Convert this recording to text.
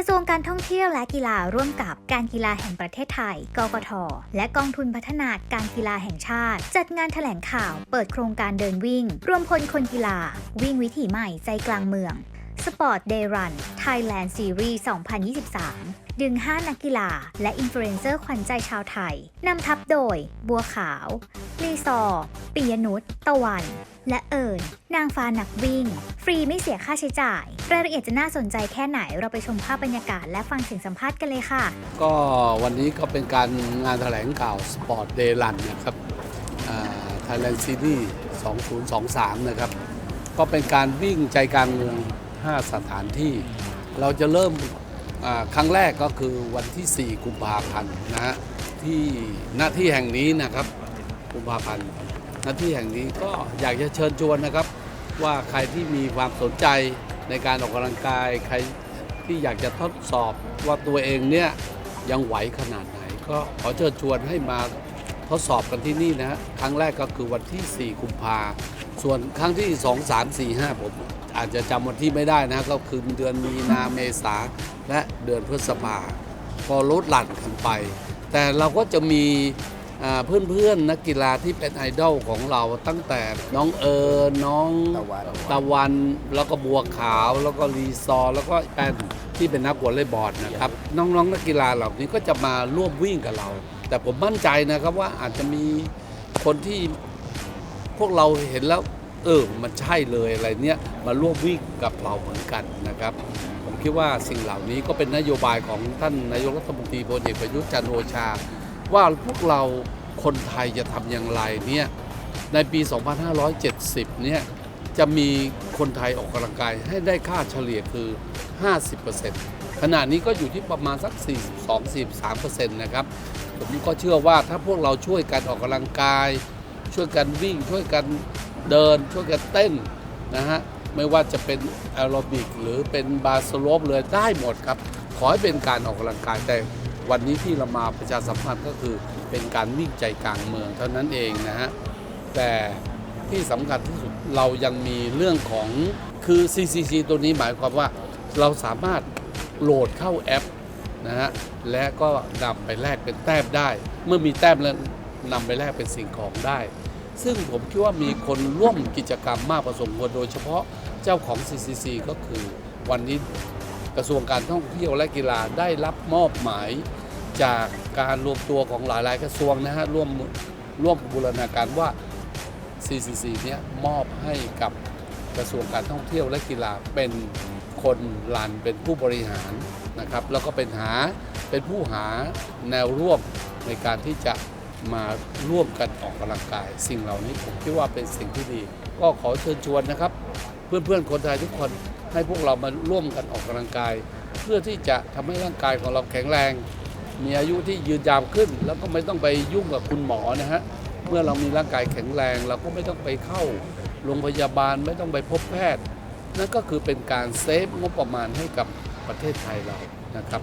ระทรวงการท่องเที่ยวและกีฬาร่วมกับการกีฬาแห่งประเทศไทย กกท และกองทุนพัฒนาการกีฬาแห่งชาติ จัดงานแถลงข่าวเปิดโครงการเดินวิ่ง รวมพลคนกีฬา วิ่งวิถีใหม่ใจกลางเมือง Sport Day Run Thailand Series 2023 ดึง 5 นักกีฬา และอินฟลูเอนเซอร์ขวัญใจชาวไทย นำทัพโดย บัวขาว ลีซอปิยนุชตะวัน และเอิญนางฟ้านักวิ่ง ฟรีไม่เสียค่าใช้จ่าย รายละเอียดจะน่าสนใจแค่ไหนเราไปชมภาพบรรยากาศและฟังเสียงสัมภาษณ์กันเลยค่ะ ก็วันนี้ก็เป็นการงานแถลงข่าว Sport Day Run นะครับไทยแลนด์ซีรีส์2023 นะครับ ก็เป็นการวิ่งใจกลางเมือง 5 สถานที่ เราจะเริ่ม ครั้งแรกก็คือวันที่ 4 กุมภาพันธ์นะฮะที่หน้าที่แห่งนี้นะครับกุมภาพันธ์หน้าที่แห่งนี้ก็อยากจะเชิญชวนนะครับ ว่าใครที่มีความสนใจในการออกกำลังกาย ใครที่อยากจะทดสอบว่าตัวเองเนี่ยยังไหวขนาดไหน ก็ขอเชิญชวนให้มาทดสอบกันที่นี่นะฮะครั้งแรกก็คือวันที่ 4 กุมภาส่วนครั้งที่ 2 3 4 5 ผม อาจจะจำวันที่ไม่ได้นะ ก็คือเดือนมีนาเมษาและเดือนพฤษภาก็ลดหลั่นกันไป แต่เราก็จะมีอ่าเพื่อนๆนักกีฬาที่เป็นไอดอลของเราตั้งแต่น้องเอิญน้องตะวัน แล้วก็บัวขาวแล้วก็รีซอแล้วก็แป้นที่เป็นนักวอลเลย์บอลนะครับ น้องๆนักกีฬาเหล่านี้ก็จะมาร่วมวิ่งกับเรา แต่ผมมั่นใจนะครับว่าอาจจะมีคนที่พวกเราเห็นแล้ว เออมันใช่เลยอะไรเนี้ยมาร่วมวิ่งกับเราเหมือนกันนะครับ ผมคิดว่าสิ่งเหล่านี้ก็เป็นนโยบายของท่านนายกรัฐมนตรีพลเอกประยุทธ์จันทร์โอชา ว่าพวกเราคนไทยจะทำอย่างไรเนี่ยในปี 2570 เนี่ยจะมีคนไทยออกกำลังกายให้ได้ค่าเฉลี่ยคือ 50%ขณะนี้ก็อยู่ที่ประมาณสัก 42-43%นะครับ ผมก็เชื่อว่าถ้าพวกเราช่วยกันออกกำลังกาย ช่วยกันวิ่งช่วยกัน เดินช่วยกันเต้นนะฮะไม่ว่าจะเป็นแอโรบิกหรือเป็นบาสโลปเลยได้หมดครับ ขอให้เป็นการออกกำลังกายแต่วันนี้ที่เรามาประชาสัมพันธ์ก็คือเป็นการวิ่งใจกลางเมืองเท่านั้นเองนะฮะแต่ที่สำคัญที่สุดเรายังมีเรื่องของคือ CCC ตัวนี้หมายความว่าเราสามารถโหลดเข้าแอปนะฮะและก็นำไปแลกเป็นแต้มได้ เมื่อมีแต้มแล้วนำไปแลกเป็นสิ่งของได้ ซึ่งผมคิดว่ามีคนร่วมกิจกรรมมากพอสมควรโดยเฉพาะเจ้าของ CCC ก็คือวันนี้กระทรวงการท่องเที่ยวและกีฬาได้รับมอบหมาย จากการรวมตัวของหลาย ๆ กระทรวงนะฮะร่วมร่วมบูรณาการว่า CCC เนี้ยมอบให้กับกระทรวงการท่องเที่ยวและกีฬาเป็นคนรันเป็นผู้บริหารนะครับ แล้วก็เป็นหาเป็นผู้หาแนวร่วมในการที่จะ มาร่วมกันออกกำลังกาย สิ่งเหล่านี้ผมคิดว่าเป็นสิ่งที่ดี ก็ขอเชิญชวนนะครับ เพื่อนๆคนไทยทุกคนให้พวกเรามาร่วมกันออกกำลังกาย เพื่อที่จะทำให้ร่างกายของเราแข็งแรง มีอายุที่ยืนยาวขึ้น แล้วก็ไม่ต้องไปยุ่งกับคุณหมอนะฮะเมื่อเรามีร่างกายแข็งแรง เราก็ไม่ต้องไปเข้าโรงพยาบาลไม่ต้องไปพบแพทย์นั่นก็คือเป็นการเซฟงบประมาณให้กับประเทศไทยเรานะครับ